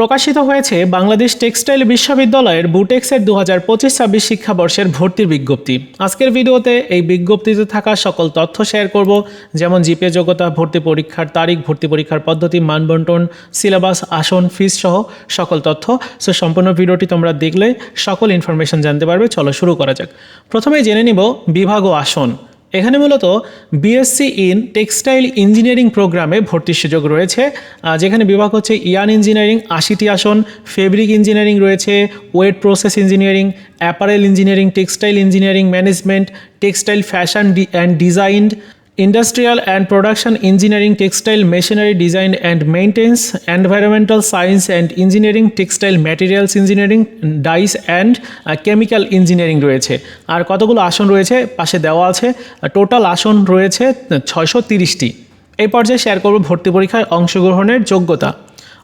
প্রকাশিত হয়েছে বাংলাদেশ টেক্সটাইল বিশ্ববিদ্যালয়ের বুটেক্সের দু হাজার পঁচিশ ছাব্বিশ শিক্ষাবর্ষের ভর্তির বিজ্ঞপ্তি। আজকের ভিডিওতে এই বিজ্ঞপ্তিতে থাকা সকল তথ্য শেয়ার করব, যেমন জিপে যোগ্যতা, ভর্তি পরীক্ষার তারিখ, ভর্তি পরীক্ষার পদ্ধতি, মানবন্টন, সিলেবাস, আসন ফিস সহ সকল তথ্য। সো সম্পূর্ণ ভিডিওটি তোমরা দেখলে সকল ইনফরমেশন জানতে পারবে। চলো শুরু করা যাক। প্রথমেই জেনে নিব বিভাগ ও আসন। এখানে মূলত বিএসসি ইন টেক্সটাইল ইঞ্জিনিয়ারিং প্রোগ্রামে ভর্তির সুযোগ রয়েছে যেখানে বিভাগ হচ্ছে ইয়ান ইঞ্জিনিয়ারিং আশিটি আসন ফেব্রিক ইঞ্জিনিয়ারিং রয়েছে wet process engineering apparel engineering textile engineering management textile fashion and design industrial and production engineering textile machinery design and maintenance environmental science and engineering textile materials engineering dyes and chemical engineering রয়েছে। আর কতগুলো আসন রয়েছে? পাশে দেওয়া আছে। Total আসন রয়েছে ছয়শো তিরিশটি। এই পর্যায়ে শেয়ার করব ভর্তি পরীক্ষায় অংশগ্রহণের যোগ্যতা।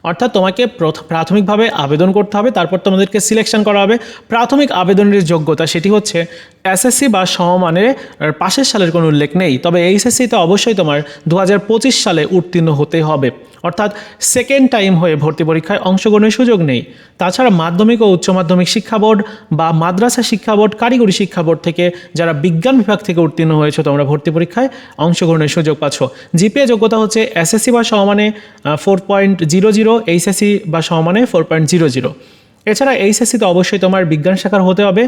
অর্থাৎ তোমাকে প্রথ- প্রাথমিকভাবে আবেদন করতে হবে, তারপর তোমাদেরকে সিলেকশন করা হবে। প্রাথমিক আবেদনের যোগ্যতা সেটি হচ্ছে এসএসসি বা সমমানের পাশের সালের কোনো উল্লেখ নেই। তবে এইচএসসিতে অবশ্যই তোমার দু হাজার পঁচিশ সালে উত্তীর্ণ হতে হবে। অর্থাৎ সেকেন্ড টাইম হয়ে ভর্তি পরীক্ষায় অংশগ্রহণের সুযোগ নেই। তাছাড়া মাধ্যমিক ও উচ্চ মাধ্যমিক শিক্ষা বোর্ড বা মাদ্রাসা শিক্ষা বোর্ড, কারিগরি শিক্ষা বোর্ড থেকে যারা বিজ্ঞান বিভাগ থেকে উত্তীর্ণ হয়েছে, তোমরা ভর্তি পরীক্ষায় অংশগ্রহণের সুযোগ পাচ্ছ। জিপিএ যোগ্যতা হচ্ছে এসএসসি বা সমানে four point zero zero HSC বা সমানে ফোর পয়েন্ট জিরো জিরো এছাড়া এইচএসসিতে অবশ্যই তোমার বিজ্ঞান শাখার হতে হবে।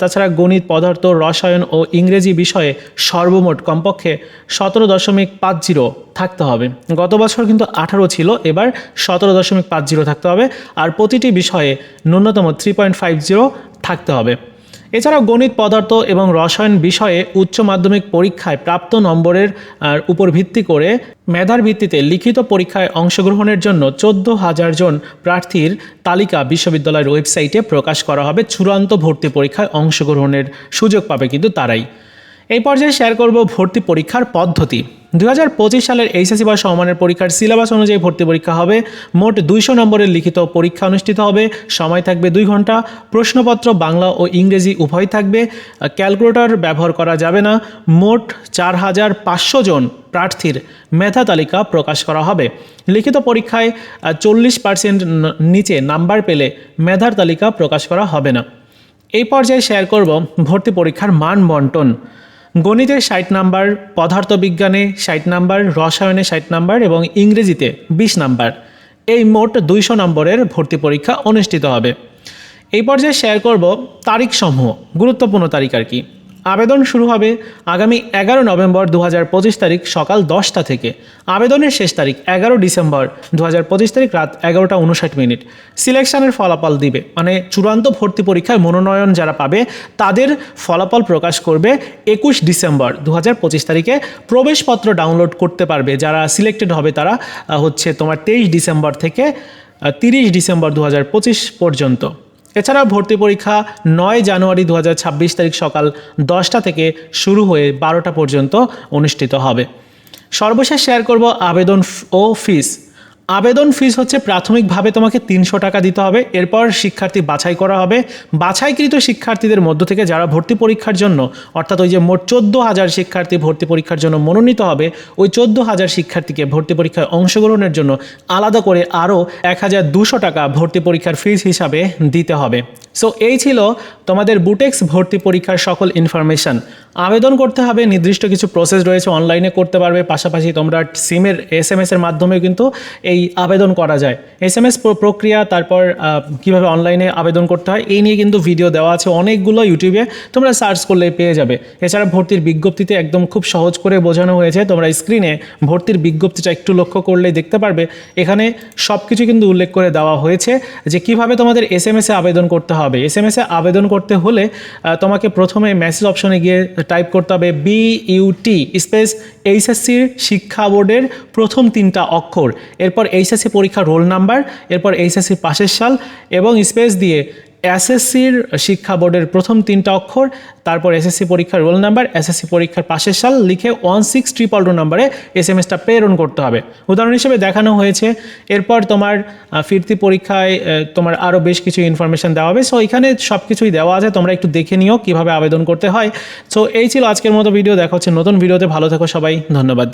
তাছাড়া গণিত, পদার্থ, রসায়ন ও ইংরেজি বিষয়ে সর্বমোট কমপক্ষে সতেরো দশমিক পাঁচ জিরো থাকতে হবে। গত বছর কিন্তু আঠারো ছিল, এবার সতেরো দশমিক পাঁচ জিরো থাকতে হবে। আর প্রতিটি বিষয়ে ন্যূনতম থ্রি পয়েন্ট ফাইভ জিরো থাকতে হবে। এছাড়াও গণিত, পদার্থ এবং রসায়ন বিষয়ে উচ্চ মাধ্যমিক পরীক্ষায় প্রাপ্ত নম্বরের উপর ভিত্তি করে মেধার ভিত্তিতে লিখিত পরীক্ষায় অংশগ্রহণের জন্য চোদ্দ হাজার জন প্রার্থীর তালিকা বিশ্ববিদ্যালয়ের ওয়েবসাইটে প্রকাশ করা হবে। চূড়ান্ত ভর্তি পরীক্ষায় অংশগ্রহণের সুযোগ পাবে কিন্তু তারাই। এই পর্যায়ে শেয়ার করব ভর্তি পরীক্ষার পদ্ধতি। দু হাজার পঁচিশ সালের এইচএসসি বা সমানের পরীক্ষার সিলেবাস অনুযায়ী ভর্তি পরীক্ষা হবে। মোট দুইশো নম্বরের লিখিত পরীক্ষা অনুষ্ঠিত হবে। সময় থাকবে দুই ঘণ্টা। প্রশ্নপত্র বাংলা ও ইংরেজি উভয় থাকবে। ক্যালকুলেটর ব্যবহার করা যাবে না। মোট চার হাজার পাঁচশো জন প্রার্থীর মেধা তালিকা প্রকাশ করা হবে। লিখিত পরীক্ষায় চল্লিশ পার্সেন্ট নিচে নাম্বার পেলে মেধার তালিকা প্রকাশ করা হবে না। এই পর্যায়ে শেয়ার করব ভর্তি পরীক্ষার মান বন্টন। গণিতে ষাট নাম্বার, পদার্থবিজ্ঞানে ষাট নাম্বার, রসায়নে ষাট নাম্বার এবং ইংরেজিতে বিশ নাম্বার। এই মোট দুইশো নম্বরের ভর্তি পরীক্ষা অনুষ্ঠিত হবে। এই পর্যায়ে শেয়ার করব তারিখ সমূহ গুরুত্বপূর্ণ তারিখ আর কি। আবেদন শুরু হবে আগামী এগারো নভেম্বর দু হাজার পঁচিশ তারিখ সকাল দশটা থেকে। আবেদনের শেষ তারিখ এগারো ডিসেম্বর দু হাজার পঁচিশ তারিখ রাত এগারোটা উনষাট মিনিট। সিলেকশনের ফলাফল দিবে। মানে চূড়ান্ত ভর্তি পরীক্ষায় মনোনয়ন যারা পাবে, তাদের ফলাফল প্রকাশ করবে একুশ ডিসেম্বর দু হাজার পঁচিশ তারিখে। প্রবেশপত্র ডাউনলোড করতে পারবে। যারা সিলেক্টেড হবে তারা হচ্ছে তোমার তেইশ ডিসেম্বর থেকে তিরিশ ডিসেম্বর দু হাজার পঁচিশ পর্যন্ত। এছাড়া ভর্তি পরীক্ষা নয় জানুয়ারি দু হাজার ছাব্বিশ তারিখ সকাল দশটা থেকে শুরু হয়ে বারোটা পর্যন্ত অনুষ্ঠিত হবে। সর্বশেষ শেয়ার করব আবেদন ও ফিস আবেদন ফিস হচ্ছে প্রাথমিকভাবে তোমাকে তিনশো টাকা দিতে হবে। এরপর শিক্ষার্থী বাছাই করা হবে। বাছাইকৃত শিক্ষার্থীদের মধ্য থেকে যারা ভর্তি পরীক্ষার জন্য, অর্থাৎ ওই যে মোট চোদ্দ হাজার শিক্ষার্থী ভর্তি পরীক্ষার জন্য মনোনীত হবে, ওই চোদ্দ হাজার শিক্ষার্থীকে ভর্তি পরীক্ষায় অংশগ্রহণের জন্য আলাদা করে আরও এক হাজার দুশো টাকা ভর্তি পরীক্ষার ফিস হিসাবে দিতে হবে। সো এই ছিল তোমাদের বুটেক্স ভর্তি পরীক্ষার সকল ইনফরমেশন আবেদন করতে হবে, নির্দিষ্ট কিছু প্রসেস রয়েছে অনলাইনে করতে পারবে, পাশাপাশি তোমরা সিমের এস এম এর মাধ্যমেও কিন্তু এই আবেদন করা যায়। এস এম এস প্রক্রিয়া, তারপর কীভাবে অনলাইনে আবেদন করতে হয়, এই নিয়ে কিন্তু ভিডিও দেওয়া আছে। অনেকগুলো ইউটিউবে তোমরা সার্চ করলে পেয়ে যাবে। এছাড়া ভর্তির বিজ্ঞপ্তিতে একদম খুব সহজ করে বোঝানো হয়েছে, তোমরা স্ক্রিনে ভর্তির বিজ্ঞপ্তিটা একটু লক্ষ্য করলেই দেখতে পারবে। এখানে সব কিছু কিন্তু উল্লেখ করে দেওয়া হয়েছে যে কীভাবে তোমাদের এস এম এ আবেদন করতে হবে। এস এম এ আবেদন করতে হলে তোমাকে প্রথমে মেসেজ অপশনে গিয়ে টাইপ করতে হবে বি ইউটি স্পেস এইচএসসির শিক্ষা বোর্ডের প্রথম তিনটা অক্ষর। এরপর এইচএসসি পরীক্ষার রোল নাম্বার এরপর এইচএসসি পাশের সাল এবং স্পেস দিয়ে এসএসসির শিক্ষা বোর্ডের প্রথম তিনটা অক্ষর, তারপর এসএসসি পরীক্ষার রোল নাম্বার এসএসসি পরীক্ষার পাশের সাল লিখে ওয়ান সিক্স ট্রিপল টু নাম্বারে এস এম এসটা প্রেরণ করতে হবে। উদাহরণ হিসেবে দেখানো হয়েছে, এরপর তোমার ফিরতি পরীক্ষায় তোমার আরও বেশ কিছু ইনফরমেশন দেওয়া হবে। সো এখানে সব কিছুই দেওয়া আছে, তোমরা একটু দেখে নিও কীভাবে আবেদন করতে হয়। সো এই ছিল আজকের মতো ভিডিও দেখা হচ্ছে নতুন ভিডিওতে ভালো থেকো সবাই, ধন্যবাদ।